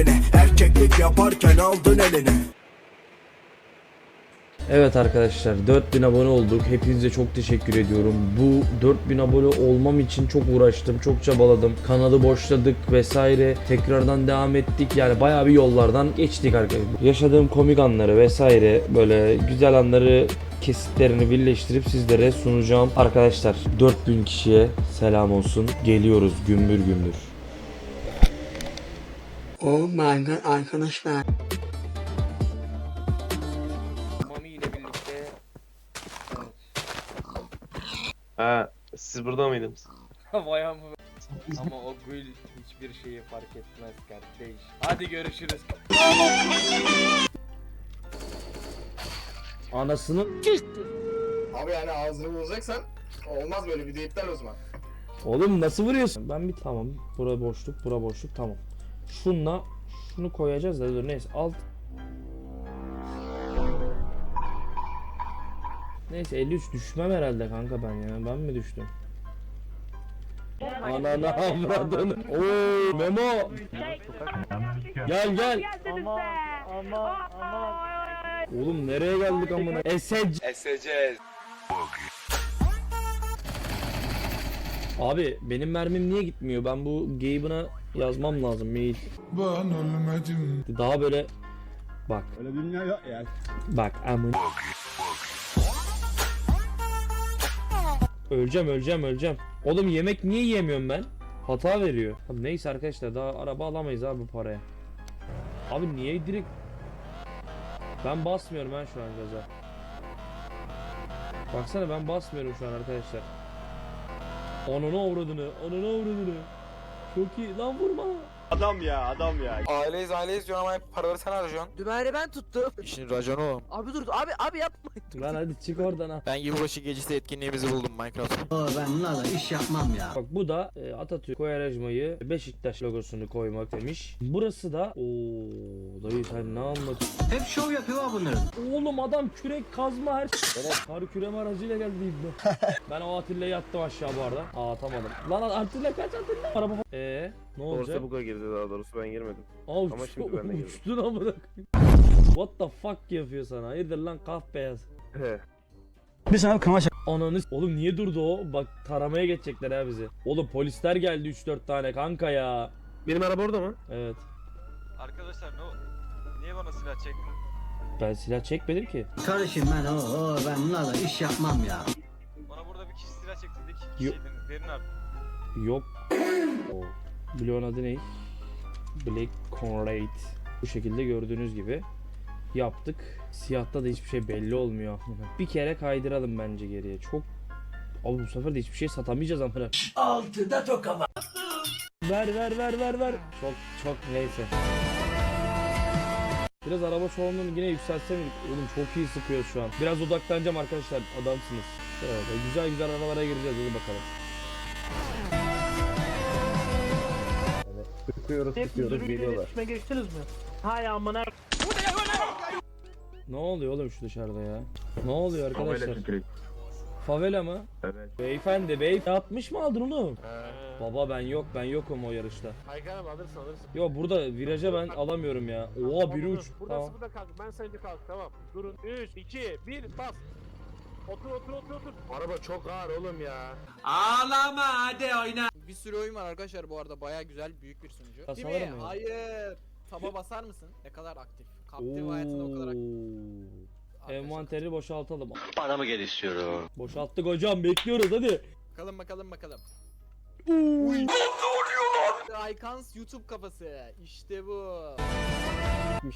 evine Erkeklik yaparken aldın eline Evet arkadaşlar 4000 abone olduk. Hepinize çok teşekkür ediyorum. Bu 4000 abone olmam için çok uğraştım, çok çabaladım. Kanalı boşladık vesaire. Tekrardan devam ettik. Yani bayağı bir yollardan geçtik arkadaşlar. Yaşadığım komik anları vesaire böyle güzel anları kesitlerini birleştirip sizlere sunacağım. Arkadaşlar 4000 kişiye selam olsun. Geliyoruz gümbür gümbür. Oh my god arkadaşlar. Mami ile birlikte Ha, siz burada mıydınız? Vay amma. Ama o gül hiçbir şeyi fark etmez kardeş. Hadi görüşürüz. Anasının Abi yani ağzını bozacaksan olmaz böyle video iptal o zaman. Oğlum nasıl vuruyorsun? Ben bir tamam. Bura boşluk, bura boşluk tamam. Şunla şunu koyacağız da dur neyse alt. Neyse 53 düşmem herhalde kanka ben ya. Ben mi düştüm? Ananı avradını. Oo Memo. Gel gel. Oğlum nereye geldik amına? Esec. Abi benim mermim niye gitmiyor? Ben bu Gabe'ına yazmam lazım mail. Ben ölmedim. Daha böyle bak. Öyle dünya yok ya. Bak amın. Öleceğim öleceğim öleceğim. Oğlum yemek niye yiyemiyorum ben? Hata veriyor. Abi neyse arkadaşlar daha araba alamayız abi bu paraya. Abi niye direkt Ben basmıyorum ben şu an gaza. Baksana ben basmıyorum şu an arkadaşlar. Onunu avradını, onunu avradını. Çok iyi lan vurma. Aileyiz aileyiz diyorsun ama hep paraları sen harcıyorsun. Dümeri ben tuttum. İşin raconu o. Abi dur abi abi yapma. Lan hadi çık oradan ha. Ben yılbaşı gecesi etkinliğimizi buldum Minecraft. Oh, ben bunlarla iş yapmam ya. Bak bu da e, Atatürk Koyarajmayı Beşiktaş logosunu koymak demiş. Burası da ooo dayı sen ne anlatıyorsun? Hep şov yapıyor ha bunların. Oğlum adam kürek kazma her şey. Kar küreme aracıyla geldi ibne. ben o Atilla'yı attım aşağı bu arada. Aa atamadım. Lan Atilla kaç Atilla? Araba Eee ne olacak? Orta buga girdi daha doğrusu ben girmedim. Aa ama uçtu, şimdi ben de girdim. uçtun amına. What the fuck yapıyor sana? Hayırdır lan kaf beyaz. He. Bir sana kama Ananı s- Oğlum niye durdu o? Bak taramaya geçecekler ha bizi. Oğlum polisler geldi 3-4 tane kanka ya. Benim araba orada mı? Evet. Arkadaşlar ne o? Niye bana silah çektin? Ben silah çekmedim ki. Kardeşim ben oh, oh, ben bunlarla iş yapmam ya. Bana burada bir kişi silah çekti dedi ki Yo- kişiydin. Derin abi. Yok. O. Bloğun adı ne? Black Conrad. Bu şekilde gördüğünüz gibi yaptık. Siyahta da hiçbir şey belli olmuyor. bir kere kaydıralım bence geriye. Çok Abi bu sefer de hiçbir şey satamayacağız amına. Altıda tok ama. Ver ver ver ver ver. Çok çok neyse. Biraz araba çoğunluğunu yine yükseltsem oğlum çok iyi sıkıyor şu an. Biraz odaklanacağım arkadaşlar adamsınız. Evet, güzel güzel arabalara gireceğiz hadi bakalım. Sıkıyoruz sıkıyoruz geliyorlar. Ne oluyor oğlum şu dışarıda ya? Ne oluyor arkadaşlar? Favela mı? Evet. Beyefendi bey 60 mı aldın oğlum? Baba ben yok ben yokum o yarışta. Haykanım alırsın alırsın. Yo burada viraja ben alamıyorum ya. Oha biri uç. Tamam. sıfırda kalk. Ben sayınca kalk. Tamam. Durun. 3, 2, 1 bas. Otur otur otur otur. Araba çok ağır oğlum ya. Bir sürü oyun var arkadaşlar bu arada baya güzel büyük bir sunucu. Kasalar Değil mi? mı? Hayır. Taba basar mısın? Ne kadar aktif. Kaptif hayatında o kadar aktif. Oo. Envanteri boşaltalım. Paramı gel istiyorum Boşalttık hocam bekliyoruz hadi. Bakalım bakalım bakalım. Aykans YouTube kafası. İşte bu.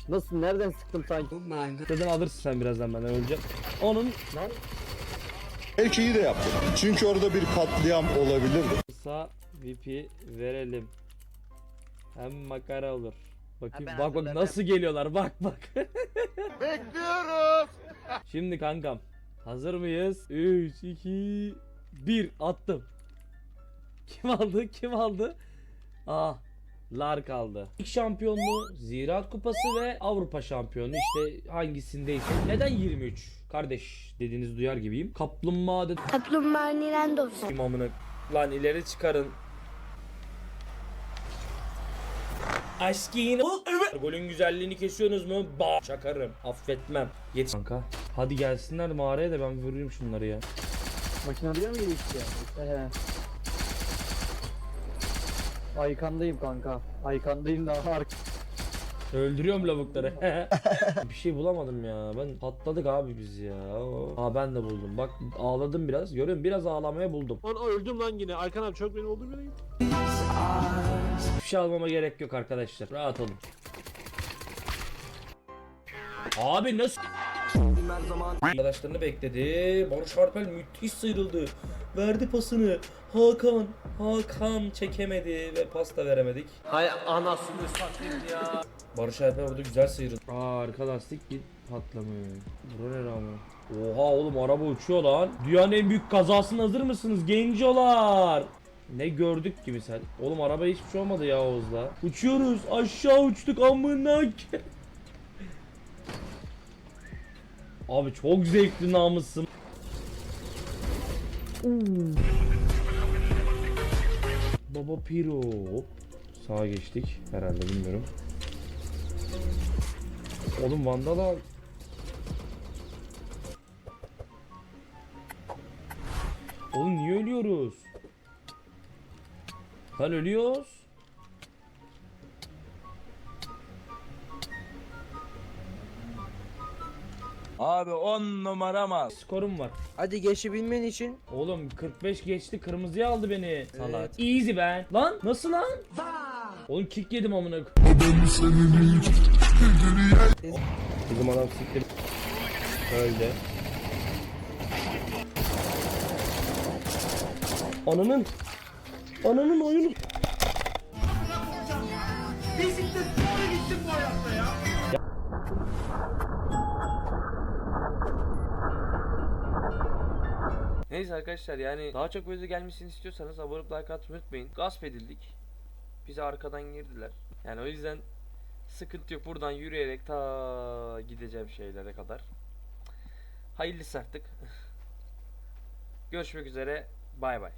Nasıl nereden sıktım sanki? Oh. Zaten alırsın sen birazdan benden öleceğim. Onun Belki iyi de yaptım. Çünkü orada bir katliam olabilirdi. kısa VP verelim. Hem makara olur. Bakayım Ha, ben bak bak hazırladım. nasıl geliyorlar bak bak. Bekliyoruz. Şimdi kankam hazır mıyız? 3 2 1 attım. Kim aldı? Kim aldı? Ah Lar kaldı. İlk şampiyonluğu, Ziraat Kupası ve Avrupa şampiyonu işte hangisindeyse. Neden 23? Kardeş dediğinizi duyar gibiyim. Kaplumbağa dedim Kaplumbağa Nirendos. amına. Lan ileri çıkarın. Aşkın evet. Golün güzelliğini kesiyorsunuz mu? Ba çakarım. Affetmem. Yet kanka. Hadi gelsinler mağaraya da ben vurayım şunları ya. Makine biliyor mu gelişti ya? He. Aykandayım kanka. Aykandayım daha ark. Öldürüyorum lavukları. bir şey bulamadım ya. Ben patladık abi biz ya. Aa ben de buldum. Bak ağladım biraz. Görüyorum biraz ağlamaya buldum. Lan öldüm lan yine. Arkan abi çok benim olduğum yere git. Hiçbir şey almama gerek yok arkadaşlar. Rahat olun. Abi nasıl? Arkadaşlarını bekledi. Barış Harpel müthiş sıyrıldı. Verdi pasını. Hakan. Hakan çekemedi ve pas da veremedik. Hay anasını satayım ya. Barış Alper burada güzel sıyrıldı. Aa arka lastik git patlamıyor. Bura ne rağmen? Oha oğlum araba uçuyor lan. Dünyanın en büyük kazasına hazır mısınız gencolar? Ne gördük ki misal? Oğlum araba hiçbir şey olmadı ya Oğuz'la. Uçuyoruz aşağı uçtuk amına Abi çok zevkli namussum. Baba Piro. Hop. Sağa geçtik. Herhalde bilmiyorum. Oğlum Vandala Oğlum niye ölüyoruz? Lan ölüyoruz. Abi 10 numara mı? Skorum var. Hadi geçebilmen için Oğlum 45 geçti kırmızıya aldı beni. Salak. Easy ben. Lan nasıl lan? Oğlum kick yedim amına koyayım. Bizim adam siktir. Öldü. Ananın Ananın oyunu arkadaşlar yani daha çok böyle gelmesini istiyorsanız abone olup like atmayı unutmayın. Gasp edildik. Bize arkadan girdiler. Yani o yüzden sıkıntı yok. Buradan yürüyerek ta gideceğim şeylere kadar. Hayırlısı artık. Görüşmek üzere. Bay bay.